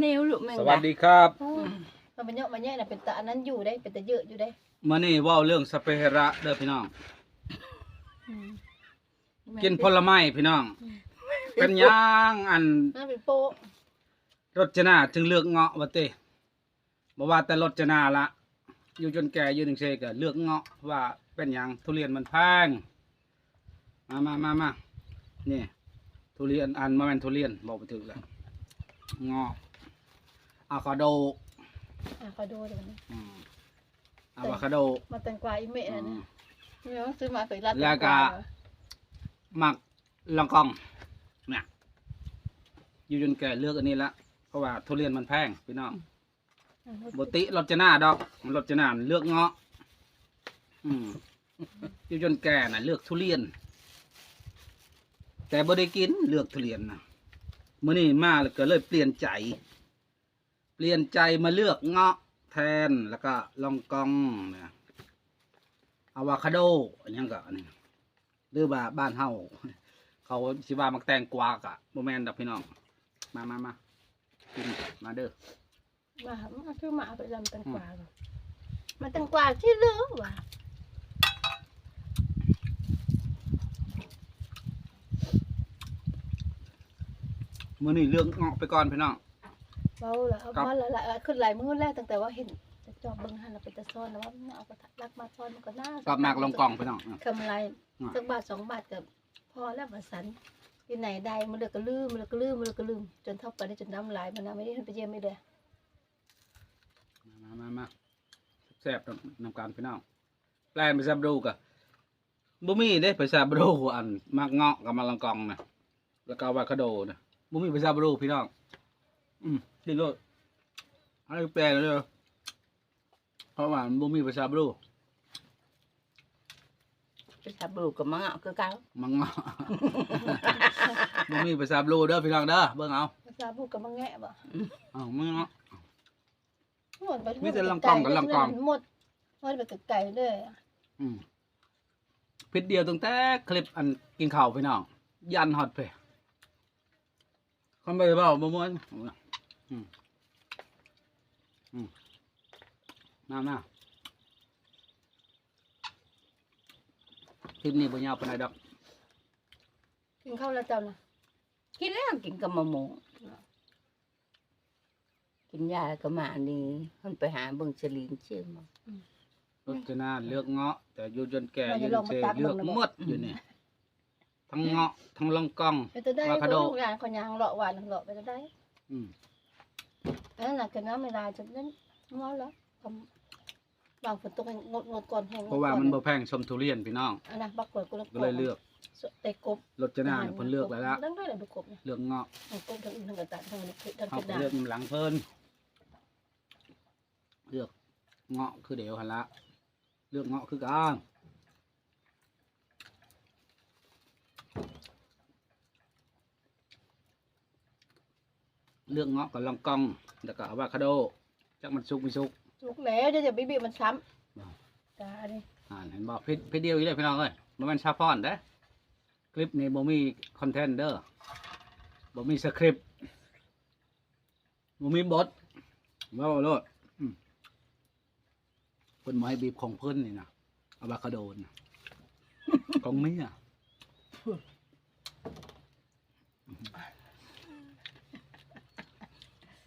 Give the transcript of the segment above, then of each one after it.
แนวลูกแมงสวัสดีครับมันเป็นเยอะมันแย่น่ะเป็นตาอันนั้นอยู่ได้เป็นตาเยอะอยู่ได้มื่อนี้เว่าเรื่องสเปเหระเด้อพี่น้องกินผลไม้พี่น้อง เป็นหย่างอันน่าเป็นโป๊ะรสจนาถึงเลือกเงาะวะเต้บ่ว่าแต่รสจนาละอยู่จนแก่อยู่หนึ่งเชก็เลือกเงาะว่าเป็นหยังทุเรียนมันแพงมามามามานี่ทุเรียนอันมาแม่นทุเรียนบอกไปถึงแล้วเงาะ อะคาโดอะขอดูเดี๋ยวนี้อืมอะวาคาโด มาแตงกวาอีเมะอืนะมเนี่ยเนี่ยซื้อมาใส่ร้านแล้วก็หมักลองกองเนี่ยอยู่จนแก่เลือกอันนี้ละเพราะว่าทุเรียนมันแพงพี่น้องบติรสจนาดอกรสจนาเลือกเงาะ อืมอยู่จนแก่น่ะ เลือกทุเรียน แต่บ่ได้กินเลือกทุเรียนนะมื่อนี้มาแล้วก็เลยเปลี่ยนใจ เปลี่ยนใจมาเลือกเงาะแทนแล้วก็ลองกองเนี่ยอะวาคาโดอันนี้ก็อันนี้หรือว่าบ้านเฮาเขาสิว่ามักแตงกวากะบ่แม่นดอกพี่น้องมามามากินมาเด้อมามาซื้อมาไปลำแตงกวาก่อนมาแตงกวาที่เหลือว่ะมื้อนี้เรื่องเงาะไปก่อนพี่น้อง เบาละเอาครับมาละละเออขึ้นหลายมื้อแล้วตั้งแต่ว่าเห็นจะจอบเบิ่งหันเราไปตะซ่อนแล้วว่ามันเอากระทะลักมาซ่อนมันก็น่ากับหมากลงกล่องพี่น้องกำไรอะสักบาทสองบาทกับพอแล้วมาสันที่ไหนได้มันเลยก็ลืมมันเลยก็ลืมมันเลยก็ลืมจนเท่ากันได้จนน้ำลายมันนะไม่ได้ไปเยี่ยมไม่ได้มามามาแซ่บๆนำนำการพี่น้องแปลนไปซับดูกะบ่มีเด้ไปซับดูอันมากเงาะกับมะลงกองนะแล้วก็อะวาคาโดนะบ่มีไปซับดูพี่น้อง อืมดิโลดอะไรแปลนเลยเพราะว่ามันบ่มีไปซับดูไปสับลูกกับมังอะคือเก่ามังเงาะบ่มีไปซับดูเด้อพี่น้องเด้อเบิ่งเอาภาษาพูดกับมังแงะบ่เอามึงเนาะหมดไปมีแต่ลำกองกับลำกองหมดหมดไปกับไก่เลยอืมพิษเดียวตั้งแต่คลิปอันกินข้าวพี่น้องยันฮอตเพคนไปเปล่าบ่ม่วน อืมอืมมามาคลิปนี้บ่ยาวปานใดดอก กินข้าวแล้วเจ้านะกินแล้วกินกับมะม่วงกินยาแล้วก็มานี่มันไปหาเบิ่งสลิงเชื่อมา รจนาเลือกเงาะ แต่อยู่จนแก่อยู่จนเซเลือก หมดอยู่นี่ทั้งเงาะทั้งลองกอง ไปจะได้อะโวคาโดคนงานคนยางเลาะหวานเลาะไปจะได้อืม อันนั้นน่ะกินน้ำไม่ได้จะเล่นงอแล้วทำบางฝนตกให้งดงดก่อนแห้งเพราะว่ามันบ่แพงชมทุเรียนพี่น้อง อันนั้นบักกวดกูก็เลยเลือกเตะกบรจนาเนี่ยเพิ่นเลือกแล้วละตั้งได้เลยบุกกบเนี่ยเลือกเงาะทั้งกบทั้งอื่นทั้งกระต่ายทั้งนี้ทั้งเอากระไปดาษเลือกน้ำหลังเพิ่นเลือกเงาะคือเดี๋ยวหันละเลือกเงาะคือกัน เลือกเงาะกับลองกองแล้วก็อะวาคาโดจักมันสุกไม่สุกสุกแล้วเดี๋ยวจะบีบีมันช้ว้าวำตาดิอ่าเห็นบอกพี่พี่เดียวอีเลยพี่น้องเอ้ยมันเป็นชาพอนเด้อคลิปนี้บ่มีคอนเทนต์เด้อบ่มีสคริปต์บ่มีบทว่าเอาโลดอืมเพิ่นมาให้บีบของเพิ่นนี่นะอะวาคาโดนะของเมีย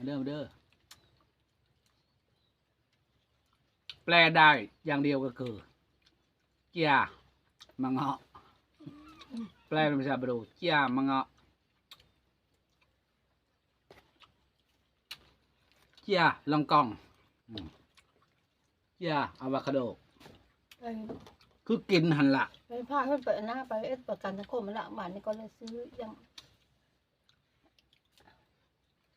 มาเด้อมาเด้อแปลได้อย่างเดียวก็คือ เจียมังเงาะแปลเป็นภาษาบรูเจียมังเงาะเจียลองกองอืมเจียอะวาคาโด ไปคือกินหันละไปพาเพื่อนไปหน้าไปเอ็ดประกันสังคมมาละบ้านนี่ก็เลยซื้อยัง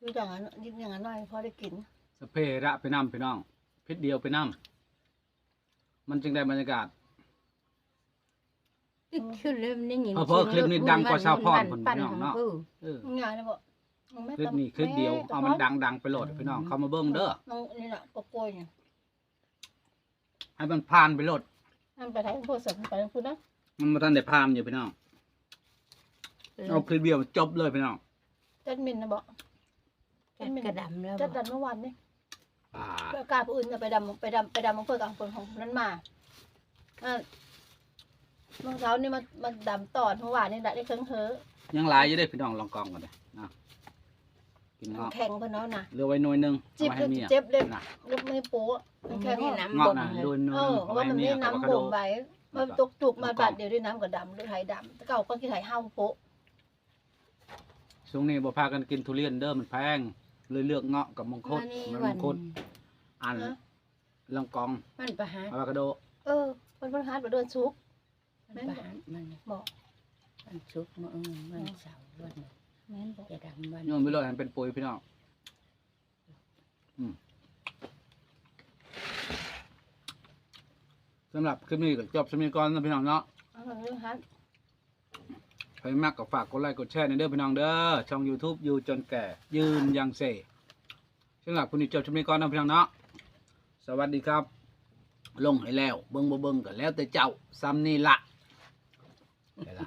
ซื้ออย่างนั้นยิบอย่างนั้นหน่อยพอได้กินสเปรระไปนำพี่น้องพิษเดียวไปนำมันจึงได้บรรยากาศติดขึ้นเลยมันได้ยินเออเพราะคลิปนี้ดังกว่าชาวพรมัคนปั่นพี่น้องเนาะ เออเออง่ายนะบอกมันไม่คลิปต้องนี้คลิปเดียวเอามันดังดังๆไปโหลดพี่น้องเข้ามาเบิ้งเด้อน้องนี่แหละก็โกยเนี่ยให้มันผ่านไปโหลดนั่นไปไทยพูดเสร็จไปพูดนะมันมาทันได้ผ่านอยู่พี่น้องเอาคลิปเดียวจบเลยพี่น้องจัดมินนะบ อกจัดมันกระดำแล้วจัดดันเมื่อวานนี่อ่าไปกล้าผู้อื่นจะไปดำไปดำไปดำมังเพื่อกลางคนของนั้นมาอ่าเมื่อเช้านี่มามาดำตอดเมื่อวานนี่ได้ได้เครื่องเฮอยังหลายอยู่เด้พี่น้องลองกองกันเลยนะกินเงาะแข็งเพิ่นเนาะนะเหลือไว้หน่วยหนึงจิบเอาไว้ให้เมียเจ็บเลยนะลูกไม่โป๊ะมันแข็งนี่เนาะน้ำเงาะบ่มน่ะเลยโดนหน่วยเอหนึองเพเอาราะไว้ว่าให้มันเมีไม่ยกับอะน้ำโวคาโดบ่มไว้มันตกจุกมาบาดเดียวด้วยน้ำกับดำหรือไทยดำแต่เก่าก็ที่ไทยห้าวโป๊ะช่วงนี้บ่พากันกินทุเรียนเด้อมันแพง เลยเลือกเงาะกับมงคุดมานี่มันวัมนงคุดอันลองกองมันประหารอะโวคาโดเออมันเพิ่นหาดบ่เดินซุกมันประหารมันบอกมันชุกร์มื้ออื่นมันเสาร์วันแม่นบอกจะดำวันโยนไปเลยให้มันเป็นปุ๋ยพี่น้องอืมสำหรับคลิปนี้ก็จบสมีก่อนนะพี่น้องเนาะเอาเรื่องหาด ใครมากก็ฝากกดไลค์กดแชร์ในเด้อพี่น้องเด้อ ช่อง YouTube อยู่จนแก่ ยืนยังเสสำหรับคุณนิจจบชมนี้ก่อนนะพี่น้องเนาะ สวัสดีครับ ลงให้แล้ว เบิ้งบ่เบิ้งกันแล้วแต่เจ้าซ้ำนี่ละไปละ